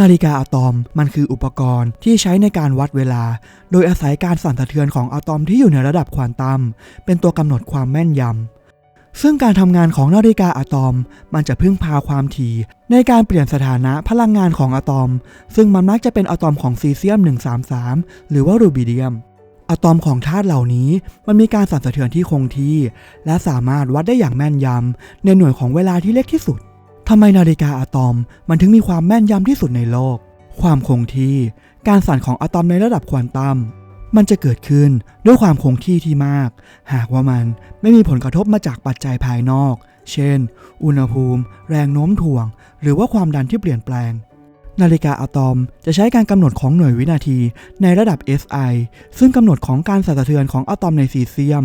นาฬิกาอะตอมมันคืออุปกรณ์ที่ใช้ในการวัดเวลา โดยอาศัยการสั่นสะเทือนของอะตอมที่อยู่ในระดับควอนตัมเป็นตัวกำหนดความแม่นยำซึ่งการทำงานของนาฬิกาอะตอม มันจะพึ่งพาความถี่ในการเปลี่ยนสถานะพลังงานของอะตอม ซึ่งมันมักจะเป็นอะตอมของซีเซียม 133 หรือว่ารูบิเดียม อะตอมของธาตุเหล่านี้มันมีการสั่นสะเทือนที่คงที่ และสามารถวัดได้อย่างแม่นยำในหน่วยของเวลาที่เล็กที่สุด ทำไมนาฬิกาอะตอมมันถึงมีความแม่นยำที่สุดในโลก ความคงที่ การสั่นของอะตอมในระดับควอนตัม มันจะเกิดขึ้นด้วยความคงที่ที่มาก หากว่ามันไม่มีผลกระทบมาจากปัจจัยภายนอก เช่น อุณหภูมิ แรงโน้มถ่วง หรือว่าความดันที่เปลี่ยนแปลง นาฬิกาอะตอมจะใช้การกำหนดของหน่วยวินาทีในระดับ SI ซึ่งกำหนดของการสั่นสะเทือนของอะตอมในซีเซียม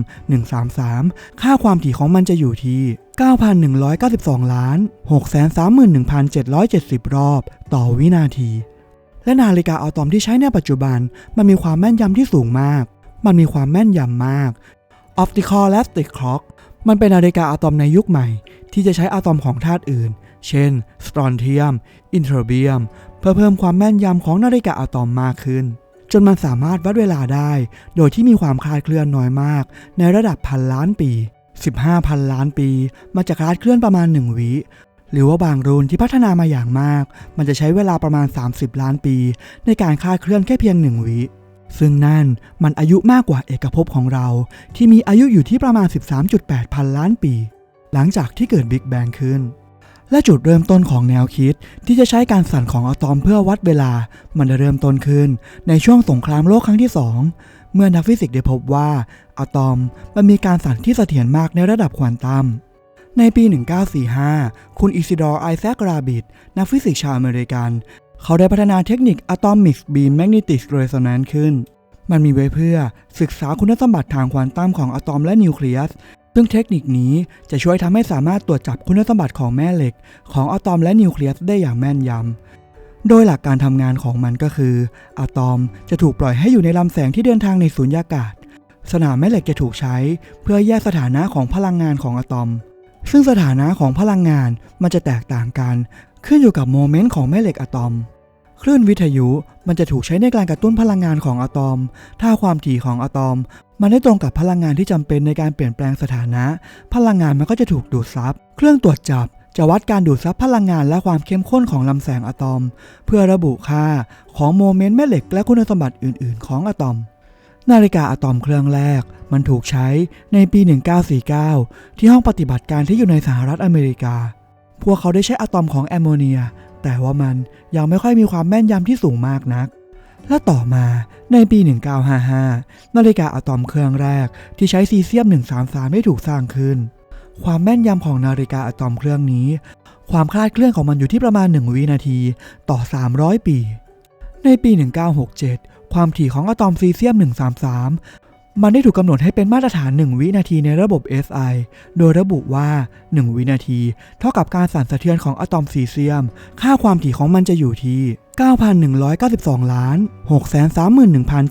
133 ค่าความถี่ของมันจะอยู่ที่ 9,192 ล้าน 631,770 รอบ ต่อวินาที และนาฬิกาอะตอมที่ใช้ในปัจจุบัน มันมีความแม่นยำที่สูงมาก มันมีความแม่นยำมาก Optical Elastic Clock มันเป็นนาฬิกาอะตอมในยุคใหม่ ที่จะใช้อะตอมของธาตุอื่น เช่น สตรอนเทียม อินเทอร์เบียม เพื่อเพิ่มความแม่นยำของนาฬิกาอะตอมมากขึ้น จนมันสามารถวัดเวลาได้ โดยที่มีความคลาดเคลื่อนน้อยมาก ในระดับพันล้านปี 15พันล้านปี มันจะคลาดเคลื่อนประมาณ 1 วิ หรือว่าบางรุ่นที่พัฒนามาอย่างมาก มันจะใช้เวลาประมาณ 30 ล้านปี ในการคลาดเคลื่อนแค่เพียง 1 วิซึ่งนั่นมันอายุมากกว่าเอกภพของเรา ที่มีอายุอยู่ที่ประมาณ 13.8 พันล้านปี หลังจากที่เกิดบิ๊กแบงขึ้น และจุดเริ่มต้นของแนวคิดที่จะใช้การสั่นของอะตอมเพื่อวัดเวลา มันได้เริ่มต้นขึ้น ในช่วงสงครามโลกครั้งที่ 2 เมื่อนักฟิสิกส์ได้พบว่าอะตอมมันมีการสั่นที่เสถียรมากในระดับควอนตัมในปี 1945 คุณอิซิดอร์ไอแซคราบิดนักฟิสิกส์ชาวอเมริกัน เขาได้พัฒนาเทคนิค Atomic Beam Magnetic Resonance ขึ้น มันมีไว้เพื่อศึกษาคุณสมบัติทางควอนตัมของอะตอมและนิวเคลียส ซึ่งเทคนิคนี้จะช่วยทำให้สามารถตรวจจับคุณสมบัติของแม่เหล็ก ของอะตอมและนิวเคลียสได้อย่างแม่นยำ โดยหลักการทำงานของมันก็คืออะตอมจะถูกปล่อยให้อยู่ในลำแสงที่เดินทางในสุญญากาศ สนามแม่เหล็กจะถูกใช้ เพื่อแยกสถานะของพลังงานของอะตอม ซึ่งสถานะของพลังงานมันจะแตกต่างกัน ขึ้นอยู่กับโมเมนต์ของแม่เหล็กอะตอม คลื่นวิทยุมันจะถูกใช้ในการกระตุ้นพลังงานของอะตอม ถ้าความถี่ของอะตอม มันได้ตรงกับพลังงานที่จำเป็นในการเปลี่ยนแปลงสถานะ พลังงานมันก็จะถูกดูดซับ เครื่องตรวจจับจะวัดการดูดซับพลังงานและความเข้มข้นของลำแสงอะตอม เพื่อระบุค่าของโมเมนต์แม่เหล็กและคุณสมบัติอื่น ๆ ของอะตอม นาฬิกาอะตอมเครื่องแรก มันถูกใช้ในปี 1949 ที่ห้องปฏิบัติการที่อยู่ในสหรัฐอเมริกา พวกเขาได้ใช้อะตอมของแอมโมเนีย แต่ว่ามันยังไม่ค่อยมีความแม่นยำที่สูงมากนัก และต่อมาในปี 1955 นาฬิกาอะตอมเครื่องแรกที่ใช้ซีเซียม 133 ได้ถูกสร้างขึ้น ความแม่นยำของนาฬิกาอะตอมเครื่องนี้ ความคลาดเคลื่อนของมันอยู่ที่ประมาณ 1 วินาทีต่อ 300 ปี ในปี 1967 ความถี่ของอะตอมซีเซียม 133 มันได้ถูกกำหนดให้เป็นมาตรฐาน 1 วินาทีในระบบ SI โดยระบุว่า 1 วินาที เท่ากับการสั่นสะเทือนของอะตอมซีเซียม ค่าความถี่ของมันจะอยู่ที่ 9,192 ล้าน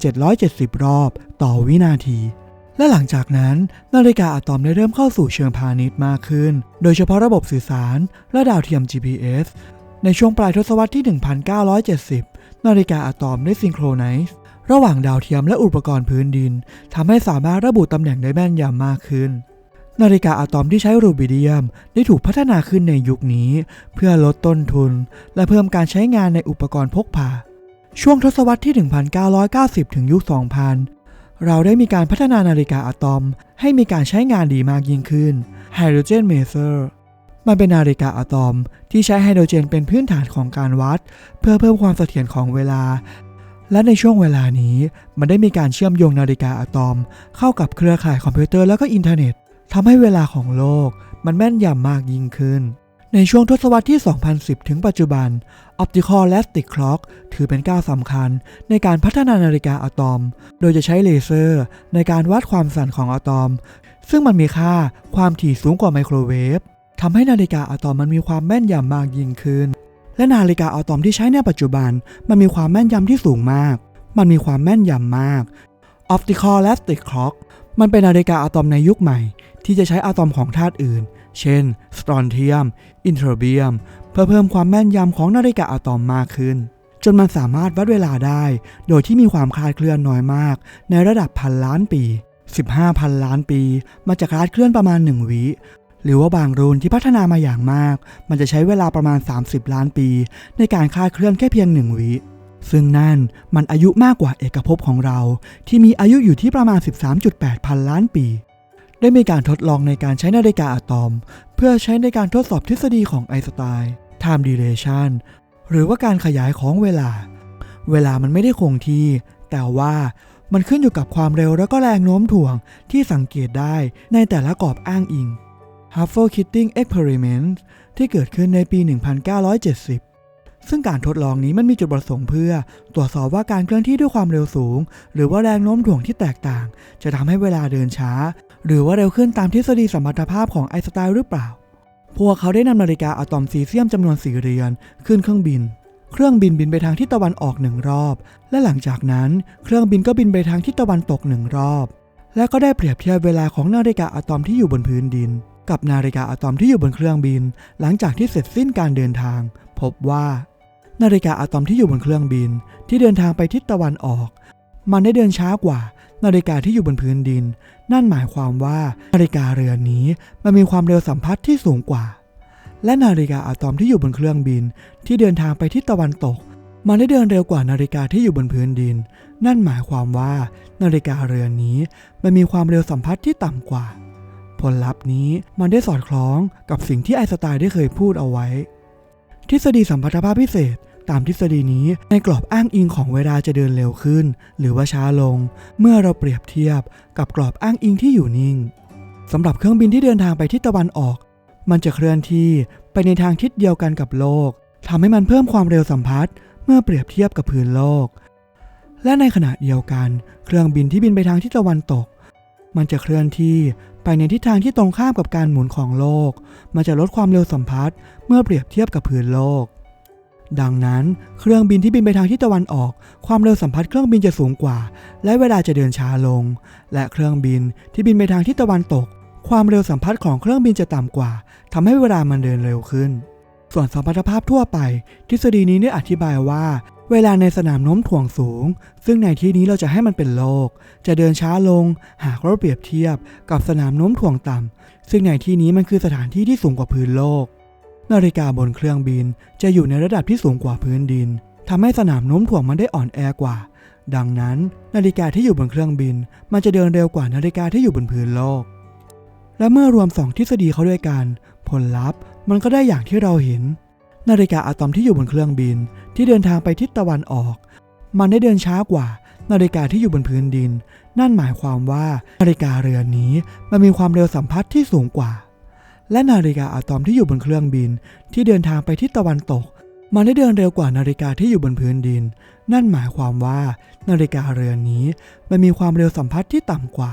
631,770 รอบ ต่อวินาที และหลังจากนั้น นาฬิกาอะตอมได้เริ่มเข้าสู่เชิงพาณิชย์มากขึ้น โดยเฉพาะระบบสื่อสารและดาวเทียม GPS ในช่วงปลายทศวรรษที่ 1970 นาฬิกาอะตอมได้ซิงโครไนซ์ ระหว่างดาวเทียมและอุปกรณ์พื้นดินทำให้สามารถระบุตำแหน่งได้แม่นยำมากขึ้น นาฬิกาอะตอมที่ใช้รูบิเดียมได้ถูกพัฒนาขึ้นในยุคนี้ เพื่อลดต้นทุน และเพิ่มการใช้งานในอุปกรณ์พกพา ช่วงทศวรรษที่ 1990 ถึงยุค 2000 เราได้มีการพัฒนานาฬิกาอะตอม ให้มีการใช้งานดีมากยิ่งขึ้น Hydrogen Maser มันเป็นนาฬิกาอะตอมที่ใช้ไฮโดรเจนเป็นพื้นฐานของการวัด เพื่อเพิ่มความเสถียรของเวลา และในช่วงเวลานี้มันได้มีการเชื่อมโยงนาฬิกาอะตอม เข้ากับเครือข่ายคอมพิวเตอร์แล้วก็อินเทอร์เน็ตทำให้เวลาของโลก มันแม่นยำมากยิ่งขึ้น ในช่วงทศวรรษที่ 2010 ถึงปัจจุบัน Optical Elastic Clock ถือเป็นก้าวสำคัญในการพัฒนานาฬิกาอะตอม โดยจะใช้เลเซอร์ ในการวัดความสั่นของอะตอม ซึ่งมันมีค่าความถี่สูงกว่าไมโครเวฟทำให้นาฬิกาอะตอมมันมีความแม่นยำมากยิ่งขึ้น และนาฬิกาอะตอมที่ใช้ในปัจจุบัน มันมีความแม่นยำที่สูงมาก มันมีความแม่นยำมาก Optical Elastic Clock มันเป็นนาฬิกาอะตอมในยุคใหม่ ที่จะใช้อะตอมของธาตุอื่น เช่นสตรอนเทียม อินเทอร์เบียมผพื่อเพิ่มความแม่นยำของนาฬิกาอะตอมมากขึ้น จนมันสามารถวัดเวลาได้ โดยที่มีความคลาดเคลื่อนน้อยมาก ในระดับพันล้านปี 15พันล้านปี มันจะคลาดเคลื่อนประมาณ 1 วิ หรือว่าบางรุ่นที่พัฒนามาอย่างมาก มันจะใช้เวลาประมาณ 30 ล้านปี ในการคลาดเคลื่อนแค่เพียง1วิซึ่งนั่นมันอายุมากกว่าเอกภพของเรา ที่มีอายุอยู่ที่ประมาณ 13.8 พันล้านปี ได้มีการทดลองในการใช้นาฬิกาอะตอม เพื่อใช้ในการทดสอบทฤษฎีของไอน์สไตน์ time dilation หรือว่าการขยายของเวลา เวลามันไม่ได้คงที่ แต่ว่ามันขึ้นอยู่กับความเร็วและก็แรงโน้มถ่วงที่สังเกตได้ในแต่ละกรอบอ้างอิง Huffle Kitting Experiment ที่เกิดขึ้นในปี 1970 ซึ่งการทดลองนี้มันมีจุดประสงค์เพื่อ ตรวจสอบว่าการเคลื่อนที่ด้วยความเร็วสูง หรือว่าแรงโน้มถ่วงที่แตกต่าง จะทำให้เวลาเดินช้า หรือว่าเร็วขึ้นตามทฤษฎีสมรรถภาพของไอน์สไตน์หรือเปล่า พวกเขาได้นำนาฬิกาอะตอมซีเซียมจำนวนสี่เรือน ขึ้นเครื่องบินเครื่องบินบินไปทางทิศตะวันออกหนึ่งรอบ และหลังจากนั้นเครื่องบินก็บินไปทางทิศตะวันตกหนึ่งรอบ และก็ได้เปรียบเทียบเวลาของนาฬิกาอะตอมที่อยู่บนพื้นดิน กับนาฬิกาอะตอมที่อยู่บนเครื่องบิน หลังจากที่เสร็จสิ้นการเดินทาง พบว่า นาฬิกาอะตอมที่อยู่บนเครื่องบิน ที่เดินทางไปทิศตะวันออก มันได้เดินช้ากว่า นาฬิกาที่อยู่บนพื้นดิน นั่นหมายความว่านาฬิกาเรือนนี้มันมีความเร็วสัมพัทธ์ที่สูงกว่า และนาฬิกาอะตอมที่อยู่บนเครื่องบิน ที่เดินทางไปทิศตะวันตก มันได้เดินเร็วกว่านาฬิกาที่อยู่บนพื้นดิน นั่นหมายความว่า นาฬิกาเรือนนี้มันมีความเร็วสัมพัทธ์ที่ต่ำกว่า ผลลัพธ์นี้มันได้สอดคล้องกับสิ่งที่ไอสไตน์ได้เคยพูดเอาไว้ ทฤษฎีสัมพัทธภาพพิเศษตามทฤษฎีนี้ในกรอบอ้างอิงของเวลาจะเดินเร็วขึ้น หรือว่าช้าลง เมื่อเราเปรียบเทียบกับกรอบอ้างอิงที่อยู่นิ่งสำหรับเครื่องบินที่เดินทางไปทิศตะวันออก มันจะเคลื่อนที่ไปในทางทิศเดียวกันกับโลกทำให้มันเพิ่มความเร็วสัมพัทธ์เมื่อเปรียบเทียบกับพื้นโลก และในขณะเดียวกัน เครื่องบินที่บินไปทางทิศตะวันตก มันจะเคลื่อนที่ไปในทิศทางที่ตรงข้ามกับการหมุนของโลก มันจะลดความเร็วสัมพัทธ์เมื่อเปรียบเทียบกับพื้นโลก ดังนั้นเครื่องบินที่บินไปทางทิศตะวันออก ความเร็วสัมพัทธ์เครื่องบินจะสูงกว่า และเวลาจะเดินช้าลง และเครื่องบินที่บินไปทางทิศตะวันตก ความเร็วสัมพัทธ์ของเครื่องบินจะต่ำกว่าทำให้เวลามันเดินเร็วขึ้น ส่วนสัมรรถภาพทั่วไป ทฤษฎีนี้ได้อธิบายว่า เวลาในสนามโน้มถ่วงสูง ซึ่งในที่นี้เราจะให้มันเป็นโลก จะเดินช้าลง หากเราเปรียบเทียบกับสนามโน้มถ่วงต่ำ ซึ่งในที่นี้มันคือสถานที่ที่สูงกว่าพื้นโลก นาฬิกาบนเครื่องบินจะอยู่ในระดับที่สูงกว่าพื้นดินทำให้สนามโน้มถ่วงมันได้อ่อนแอกว่า ดังนั้น นาฬิกาที่อยู่บนเครื่องบิน มันจะเดินเร็วกว่านาฬิกาที่อยู่บนพื้นโลก และเมื่อรวมสองทฤษฎีเข้าด้วยกัน ผลลัพธ์มันก็ได้อย่างที่เราเห็น นาฬิกาอะตอมที่อยู่บนเครื่องบินที่เดินทางไปทิศตะวันออก มันได้เดินช้ากว่า นาฬิกาที่อยู่บนพื้นดิน นั่นหมายความว่านาฬิกาเรือนนี้มันมีความเร็วสัมพัทธ์ที่สูงกว่า และนาฬิกาอะตอมที่อยู่บนเครื่องบิน ที่เดินทางไปทิศตะวันตก มันได้เดินเร็วกว่านาฬิกาที่อยู่บนพื้นดิน นั่นหมายความว่า นาฬิกาเรือนนี้มันมีความเร็วสัมพัทธ์ที่ต่ำกว่า